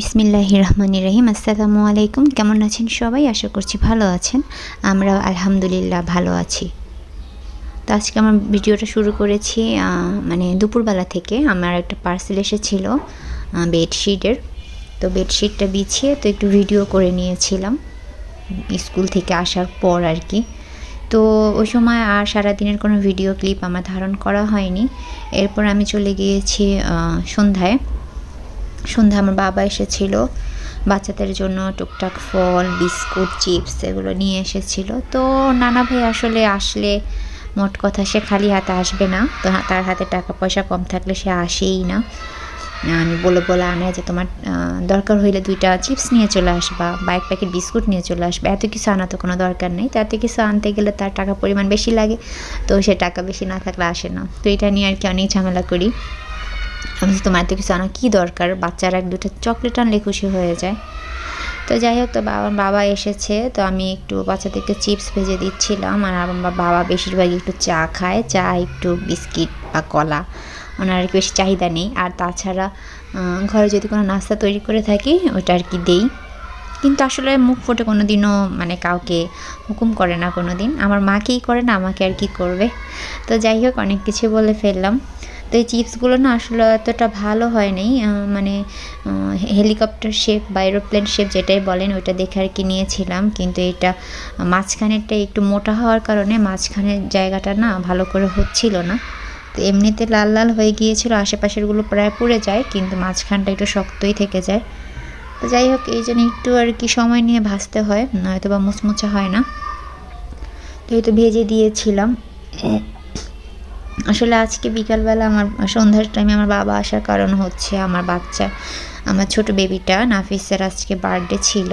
বিসমিল্লাহ রহমান রহিম। আসসালামু আলাইকুম। কেমন আছেন সবাই? আশা করছি ভালো আছেন। আমরা আলহামদুলিল্লাহ ভালো আছি। তো আজকে আমার ভিডিওটা শুরু করেছি মানে দুপুরবেলা থেকে। আমার একটা পার্সেল এসেছিল বেডশিটের তো বেডশিটটা বিছিয়ে তো একটু ভিডিও করে নিয়েছিলাম, স্কুল থেকে আসার পর আর কি। তো ওই সময় আর সারাদিনের কোনো ভিডিও ক্লিপ আমার ধারণ করা হয়নি। এরপর আমি চলে গিয়েছি সন্ধ্যায়। সন্ধ্যা আমার বাবা এসেছিল। বাচ্চাদের জন্য টুকটাক ফল, বিস্কুট, চিপস এগুলো নিয়ে এসেছিল। তো নানা ভাই আসলে আসলে মোট কথা সে খালি হাতে আসবে না। তো তার হাতে টাকা পয়সা কম থাকলে সে আসেই না। আমি বলে বলে আনে যে, তোমার দরকার হইলে দুইটা চিপস নিয়ে চলে আসবা, বা এক প্যাকেট বিস্কুট নিয়ে চলে আসবে। এত কিছু আনা তো কোনো দরকার নেই। তো এত কিছু আনতে গেলে তার টাকা পরিমাণ বেশি লাগে। তো সে টাকা বেশি না থাকলে আসে না। তো এটা নিয়ে আর কি অনেক ঝামেলা করি। আমি তোমার এত কিছু আনা কী দরকার? বাচ্চারা এক দুটো চকলেট আনলে খুশি হয়ে যায়। তো যাই হোক, তো বাবা বাবা এসেছে, তো আমি একটু বাচ্চাদেরকে চিপস ভেজে দিচ্ছিলাম। আর আমার বাবা বেশিরভাগই একটু চা খায়, চা, একটু বিস্কিট বা কলা। ওনার আর কি বেশি চাহিদা নেই। আর তাছাড়া ঘরে যদি কোনো নাস্তা তৈরি করে থাকি, ওটা আর কি দেই। কিন্তু আসলে মুখ ফুটে কোনো দিনও মানে কাউকে হুকুম করে না কোনো দিন আমার মাকেই করে না, আমাকে আর কি করবে? তো যাই হোক, অনেক কিছু বলে ফেললাম। তো এই চিপসগুলো না আসলে এতটা ভালো হয়নি মানে হেলিকপ্টার শেপ বা এরোপ্লেন শেপ যেটাই বলেন ওইটা দেখে আর কি নিয়েছিলাম। কিন্তু এটা মাঝখানেরটা একটু মোটা হওয়ার কারণে মাঝখানের জায়গাটা না ভালো করে হচ্ছিল না। তো এমনিতে লাল লাল হয়ে গিয়েছিল, আশেপাশেরগুলো প্রায় পুড়ে যায়, কিন্তু মাঝখানটা একটু শক্তই থেকে যায়। তো যাই হোক, এই জন্য একটু আর কি সময় নিয়ে ভাজতে হয় নয়তো বা মুচমুচে হয় না। তো এই তো ভেজে দিয়েছিলাম। আসলে আজকে বিকালবেলা আমার সন্ধ্যার টাইমে আমার বাবা আসার কারণ হচ্ছে আমার বাচ্চা, আমার ছোট বেবিটা নাফিসের আজকে বার্থডে ছিল।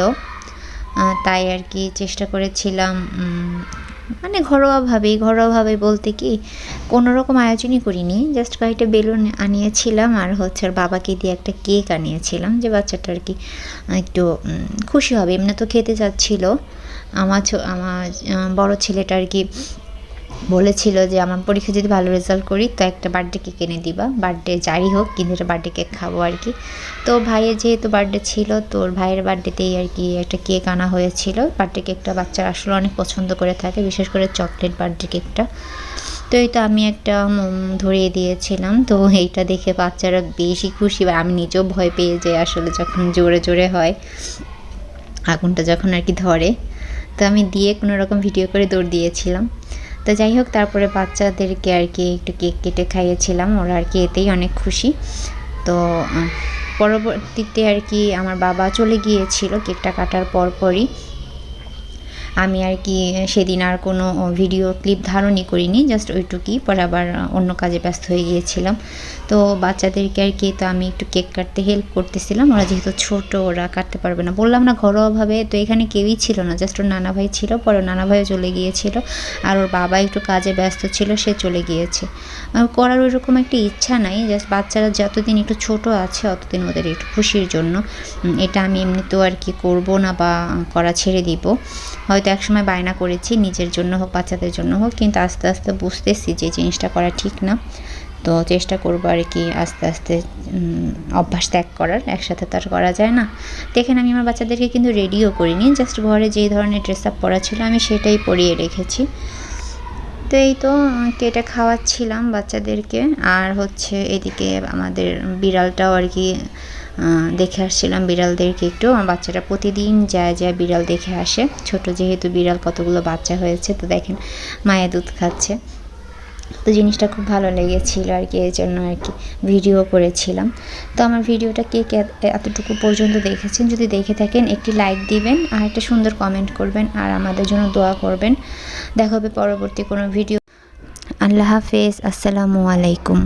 তাই আর কি চেষ্টা করেছিলাম মানে ঘরোয়াভাবেই, ঘরোয়াভাবে বলতে কি কোনো রকম আয়োজনই করিনি। জাস্ট কয়েকটা বেলুন আনিয়েছিলাম আর হচ্ছে ওর বাবাকে দিয়ে একটা কেক আনিয়েছিলাম যে বাচ্চাটা আর কি একটু খুশি হবে। এমনি তো খেতে চাচ্ছিল। আমার আমার বড় ছেলেটা আর কি বলেছিল যে, আমার পরীক্ষা যদি ভালো রেজাল্ট করি, তো একটা বার্থডে কেক এনে দিবা। বার্থডে যারই হোক, কিন্তু একটা বার্থডে কেক খাব আর কি। তো ভাইয়ের যেহেতু বার্থডে ছিল, তো ওর ভাইয়ের বার্থডেতেই আর কি একটা কেক আনা হয়েছিল। বার্থডে কেকটা বাচ্চারা আসলে অনেক পছন্দ করে থাকে, বিশেষ করে চকলেট বার্থডে কেকটা তো এই তো আমি একটা মোম ধরিয়ে দিয়েছিলাম। তো এইটা দেখে বাচ্চারা বেশি খুশি। আমি নিজেও ভয় পেয়ে যাই আসলে যখন জোরে জোরে হয়। আগুনটা যখন আর কি ধরে। তো আমি দিয়ে কোনো রকম ভিডিও করে দৌড় দিয়েছিলাম। তো যাই হোক, তারপরে বাচ্চাদেরকে আর কি একটু কেক কেটে খাইয়েছিলাম। ওরা আর কি এতেই অনেক খুশি। তো পরবর্তীতে আর কি আমার বাবা চলে গিয়েছিল কেকটা কাটার পর পরই আমি আর কি সেদিন আর কোনো ভিডিও ক্লিপ ধারণই করিনি জাস্ট ওইটুকুই। পরে আবার অন্য কাজে ব্যস্ত হয়ে গিয়েছিলাম। তো বাচ্চাদেরকে আর কি, তো আমি একটু কেক কাটতে হেল্প করতেছিলাম। ওরা যেহেতু ছোট, ওরা কাটতে পারবে না। বললাম না ঘরোয়াভাবে তো এখানে কেউই ছিল না। জাস্ট ওর নানা ভাই ছিল, পরে নানা ভাইও চলে গিয়েছিল। আর ওর বাবা একটু কাজে ব্যস্ত ছিল, সে চলে গিয়েছে। করার ওইরকম একটা ইচ্ছা নাই। জাস্ট বাচ্চারা যতদিন একটু ছোট আছে, অতদিন ওদের একটু খুশির জন্য। এটা আমি এমনিতেও আর কি করব না বা করা ছেড়ে দিব। হয়তো একসময় বায়না করেছি, নিজের জন্য হোক, বাচ্চাদের জন্য হোক, কিন্তু আস্তে আস্তে বুঝতেছি যে জিনিসটা করা ঠিক না। তো চেষ্টা করব আর কি আস্তে আস্তে অভ্যাস ত্যাগ করার, একসাথে তো আর করা যায় না। দেখেন আমি আমার বাচ্চাদেরকে কিন্তু রেডিও করিনি, জাস্ট ঘরে যেই ধরনের ড্রেস আপ পরা ছিল আমি সেটাই পরিয়ে রেখেছি। তো এই তো কেটে খাওয়াচ্ছিলাম বাচ্চাদেরকে, আর হচ্ছে এদিকে আমাদের বিড়ালটাও আর কি দেখে আসছিলাম বিড়ালদেরকে একটু। আমার বাচ্চারা প্রতিদিন যায় যায় বিড়াল দেখে আসে। ছোট যেহেতু বিড়াল কতগুলো বাচ্চা হয়েছে, তো দেখেন মায়ের দুধ খাচ্ছে। তো জিনিসটা খুব ভালো লেগেছিল আর কি এই জন্য আর কি ভিডিও করেছিলাম। তো আমার ভিডিওটা কে কে এতটুকু পর্যন্ত দেখেছেন, যদি দেখে থাকেন, একটি লাইক দিবেন আর একটা সুন্দর কমেন্ট করবেন আর আমাদের জন্য দোয়া করবেন। দেখা হবে পরবর্তী কোনো ভিডিও। আল্লাহ হাফেজ, আসসালামু আলাইকুম।